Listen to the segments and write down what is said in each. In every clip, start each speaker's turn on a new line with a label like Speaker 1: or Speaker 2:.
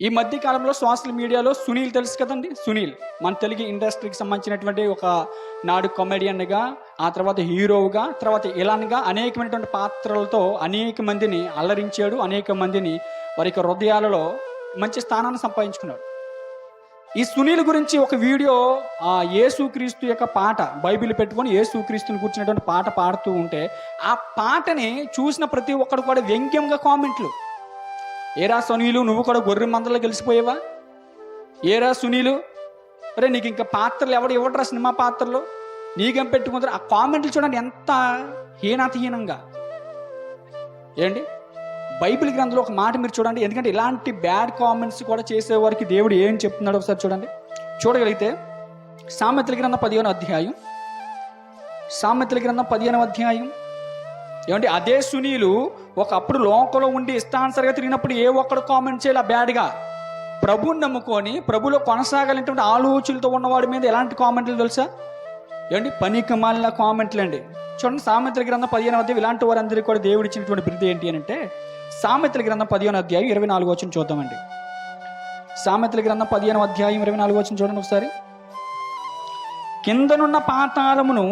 Speaker 1: ఈ మధ్య కాలంలో సోషల్ మీడియాలో సునీల్ తెలుసు కదండి? సునీల్. మన తెలుగు ఇండస్ట్రీకి సంబంధించినటువంటి ఒక నాడు కామెడియన్గా ఆ తర్వాత హీరోగా తర్వాత ఇలాన్గా అనేకమైనటువంటి పాత్రలతో అనేక మందిని అల్లరించాడు అనేక మందిని వారి యొక్క హృదయాలలో మంచి స్థానాన్ని సంపాదించుకున్నాడు. ఈ సునీల్ గురించి ఒక వీడియో ఆ యేసుక్రీస్తు యొక్క పాట బైబిల్ పెట్టుకొని యేసుక్రీస్తుని కూర్చున్నటువంటి పాట పాడుతూ ఉంటే ఆ పాటని చూసిన ప్రతి ఒక్కడు కూడా వ్యంగ్యంగా కామెంట్లు. ఏరా సునీలు నువ్వు కూడా గొర్రె మందలో గెలిచిపోయావా? ఏరా సునీలు? అరే నీకు ఇంకా పాత్రలు ఎవడు ఇవ్వడరా సినిమా పాత్రలు? నీకేం పెట్టుకుంటారు? ఆ కామెంట్లు చూడండి ఎంత హీనాతిహీనంగా ఏంటి? బైబిల్ గ్రంథంలో ఒక మాట మీరు చూడండి. ఎందుకంటే ఇలాంటి బ్యాడ్ కామెంట్స్ కూడా చేసేవారికి దేవుడు ఏం చెప్తున్నాడు ఒకసారి చూడండి. చూడగలిగితే సామెతల గ్రంథం పదిహేను అధ్యాయం. సామెతల గ్రంథం పదిహేను అధ్యాయం. ఏమంటే అదే సునీలు ఒకప్పుడు లోకంలో ఉండి ఇష్టానుసరిగా తిరిగినప్పుడు ఏ ఒక్కడు కామెంట్ చేయాలి బ్యాడ్గా ప్రభుని నమ్ముకొని ప్రభులో కొనసాగాలంటే ఆలోచనలతో ఉన్నవాడి మీద ఎలాంటి కామెంట్లు తెలుసా? ఏమండి పనికి మాలిన కామెంట్లు అండి. చూడండి సామెతల గ్రంథం పదిహేను అధ్యాయం ఇలాంటి వారందరికీ కూడా దేవుడు ఇచ్చినటువంటి బిరుదు ఏంటి అని అంటే సామెతల గ్రంథం పదిహేను అధ్యాయం ఇరవై నాలుగు వచ్చిన చూద్దామండి. సామెతల గ్రంథం పదిహేను అధ్యాయం ఇరవై నాలుగు వచ్చిన చూడండి ఒకసారి. కిందనున్న పాతాళమును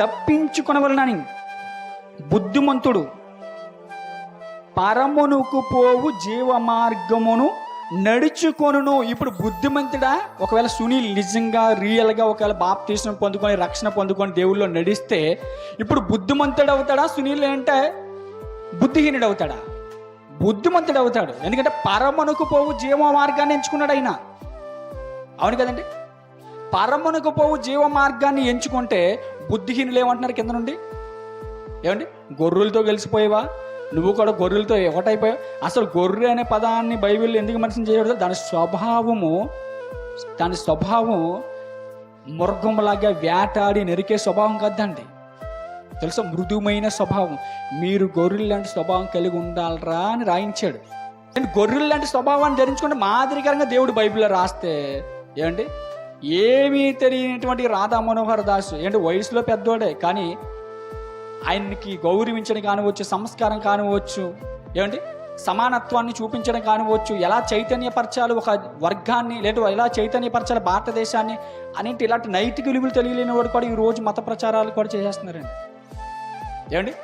Speaker 1: తప్పించుకొనవలనని బుద్ధిమంతుడు. పరమునుకు పోవు జీవ మార్గమును నడుచుకొనును. ఇప్పుడు బుద్ధిమంతుడా? ఒకవేళ సునీల్ నిజంగా రియల్గా ఒకవేళ బాప్తీసం పొందుకొని రక్షణ పొందుకొని దేవుల్లో నడిస్తే ఇప్పుడు బుద్ధిమంతుడు అవుతాడా సునీల్ అంటే? బుద్ధిహీనుడు అవుతాడా బుద్ధిమంతుడు అవుతాడు ఎందుకంటే పరమునకు పోవు జీవ మార్గాన్ని ఎంచుకున్నాడు ఆయన. అవును కదండి? పరమునకు పోవు జీవ మార్గాన్ని ఎంచుకుంటే బుద్ధిహీనులు ఏమంటున్నారు కింద నుండి? ఏమండి? గొర్రెలతో గెలిచిపోయేవా? నువ్వు కూడా గొర్రెలతో ఒకటైపోయావు అసలు గొర్రె అనే పదాన్ని బైబిల్ ఎందుకు మనిషిని చేయకూడదు దాని స్వభావము దాని స్వభావం మృగంలాగా వేటాడి నెరికే స్వభావం కదండి. తెలుసా? మృదుమైన స్వభావం. మీరు గొర్రెలు లాంటి స్వభావం కలిగి ఉండాలరా అని రాయించాడు. అండ్ గొర్రెలు లాంటి స్వభావాన్ని ధరించుకుంటే మాదిరికరంగా దేవుడు బైబిల్లో రాస్తే ఏమండి? ఏమీ తెలియనటువంటి రాధా మనోహర్ దాసు ఏంటి వయసులో పెద్దోడే కానీ ఆయనకి గౌరవించడం కానివచ్చు సంస్కారం కానివచ్చు ఏమండి? సమానత్వాన్ని చూపించడం కానివచ్చు ఎలా చైతన్యపరచాలి ఒక వర్గాన్ని లేదా ఎలా చైతన్యపరచాలి భారతదేశాన్ని అనేటి ఇలాంటి నైతిక విలువలు తెలియలేని వాడు కూడా ఈ రోజు మత ప్రచారాలు కూడా చేసేస్తున్నారండి. ఏమండి?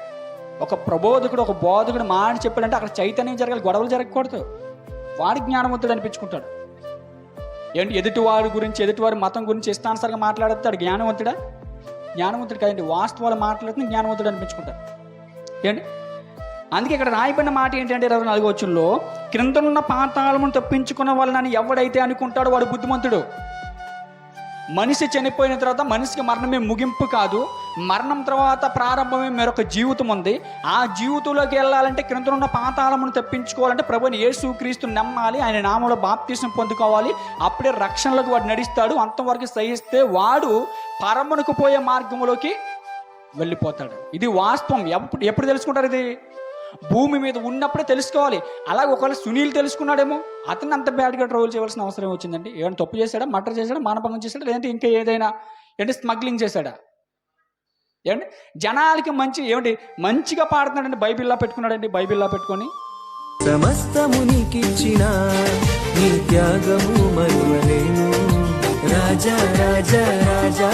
Speaker 1: ఒక ప్రబోధకుడు ఒక బోధకుడు మా అని చెప్పాడంటే అక్కడ చైతన్యం జరగాలి గొడవలు జరగకూడదు. వాడి జ్ఞానవంతుడు అనిపించుకుంటాడు. ఏంటి ఎదుటివారి గురించి ఎదుటివారి మతం గురించి ఇష్టానుసారంగా మాట్లాడతాడు జ్ఞానవంతుడా? జ్ఞానవంతుడు కదండి వాస్తవాలు మాట్లాడుతున్న జ్ఞానవంతుడు అనిపించుకుంటారు ఏంటి? అందుకే ఇక్కడ రాయబడిన మాట ఏంటంటే ఇరవై నాలుగు వచ్చంలో క్రిందనున్న పాతాళమును తప్పించుకున్న వాళ్ళని ఎవడైతే అనుకుంటాడో వాడు బుద్ధిమంతుడు. మనిషి చనిపోయిన తర్వాత మనిషికి మరణమే ముగింపు కాదు. మరణం తర్వాత ప్రారంభమే మరొక జీవితం ఉంది. ఆ జీవితంలోకి వెళ్ళాలంటే క్రిందనున్న పాతాళమును తప్పించుకోవాలంటే ప్రభుని యేసు క్రీస్తు నమ్మాలి. ఆయన నామంలో బాప్తీసం పొందుకోవాలి. అప్పుడే రక్షణలకు వాడు నడిస్తాడు. అంతవరకు సహిస్తే వాడు పరమునకు పోయే మార్గంలోకి వెళ్ళిపోతాడు. ఇది వాస్తవం. ఎప్పుడు ఎప్పుడు తెలుసుకుంటారు ఇది? భూమి మీద ఉన్నప్పుడే తెలుసుకోవాలి. అలాగే ఒకవేళ సునీల్ తెలుసుకున్నాడేమో అతను అంత బ్యాడ్గా ట్రోల్ చేయవలసిన అవసరం వచ్చిందండి. ఏమైనా తప్పు చేశాడా? మటర్ చేశాడా? మానభంగం చేశాడా? లేదంటే ఇంకా ఏదైనా ఏంటి స్మగ్లింగ్ చేశాడా? ఏమండి? జనాలకి మంచి ఏమిటి మంచిగా పాడుతున్నాడండి బైబిల్లా పెట్టుకున్నాడండి బైబిల్లా పెట్టుకొని.
Speaker 2: సమస్తము నీకిచ్చిన నీ త్యాగము మరువలేను. రాజా రాజా రాజా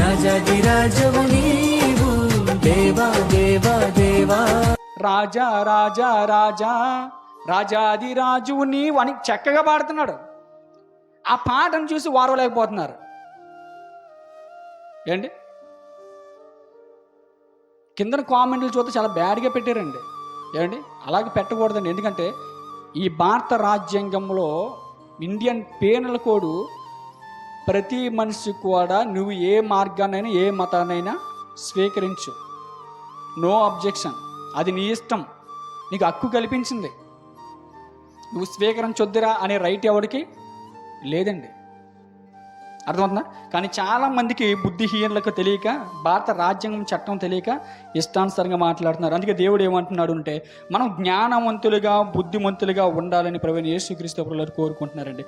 Speaker 2: రాజాది రాజవు నీవు. దేవా దేవా దేవా.
Speaker 1: రాజా రాజా రాజా రాజాది రాజువు నీవు అని చక్కగా పాడుతున్నాడు. ఆ పాటను చూసి వారవలేకపోతున్నారు. ఏంటి? కిందన కామెంట్లు చూస్తే చాలా బ్యాడ్గా పెట్టారండి. ఏమండి అలాగే పెట్టకూడదండి. ఎందుకంటే ఈ భారత రాజ్యాంగంలో ఇండియన్ పేనల్ కోడు ప్రతి మనిషి కూడా నువ్వు ఏ మార్గాన్నైనా ఏ మతాన్నైనా స్వీకరించు. No objection. అది నీ ఇష్టం. నీకు హక్కు కల్పించింది. నువ్వు స్వీకరించొద్దురా అనే రైట్ ఎవరికి లేదండి. అర్థమవుతుందా? కానీ చాలా మందికి బుద్ధిహీనులకు తెలియక భారత రాజ్యాంగం చట్టం తెలియక ఇష్టానుసారంగా మాట్లాడుతున్నారు. అందుకే దేవుడు ఏమంటున్నాడు అంటే మనం జ్ఞానవంతులుగా బుద్ధిమంతులుగా ఉండాలని ప్రవీణ్ యేసుక్రీస్తు కోరుకుంటున్నారండి.